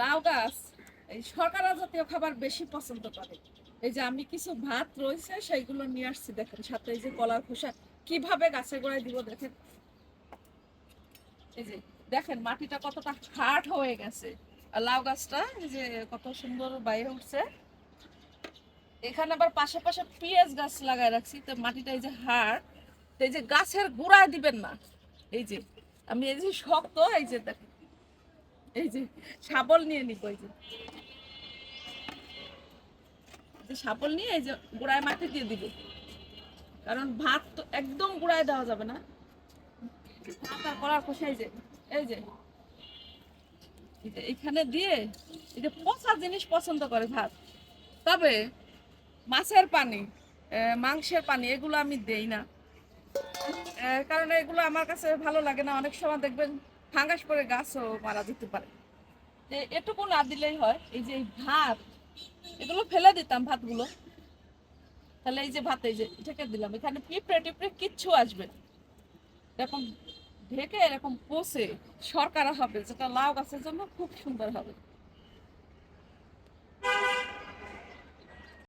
লাউ গাছ, এই শর্করা জাতীয় খাবার বেশি পছন্দ করে। এই যে আমি কিছু ভাত রয়েছে, সেইগুলো নিয়ে আসছি, দেখেন সাথে এই যে কলার খোসা, কীভাবে গাছের গোড়ায় দিব দেখেন। এই যে দেখেন মাটিটা কতটা হার্ড হয়ে গেছে। আর লাউ গাছটা, এই যে কত সুন্দর বাইরে উঠছে। এখানে আবার পাশে পাশে পেঁয়াজ গাছ লাগায় রাখছি, তো মাটিটা এই যে হাড়, তো এই যে গাছের গোড়ায় দিবেন না। এই যে, আমি এই যে শক্ত, এই যে দেখেন। এই যে, শাবল নিয়ে নিব, এই যে। শাবল নিয়ে এই যে দিয়ে দিব। কারণ ভাত তো একদম দেওয়া যাবে না। ভাত আর যে, এই যে। এখানে দিয়ে, এই যে পচা জিনিস পছন্দ করে ভাত। তবে মাছের পানি মাংসের পানি, এগুলো আমি দেই না। কারণ এগুলো আমার কাছে ভালো লাগে না। অনেক সময় দেখবেন ফাঙ্গাস পরে গাছও মারা যেতে পারে। এটুকু না দিলেই হয়, এই যে ভাত, এগুলো ফেলে দিতাম ভাতগুলো। তাহলে এই যে ভাত, এই যে ঢেকে দিলাম। এখানে পিঁপড়ে টিপড়ে কিচ্ছু আসবে। এরকম ঢেকে, এরকম পোষে সরকারা হবে, যেটা লাউ গাছের জন্য খুব সুন্দর হবে।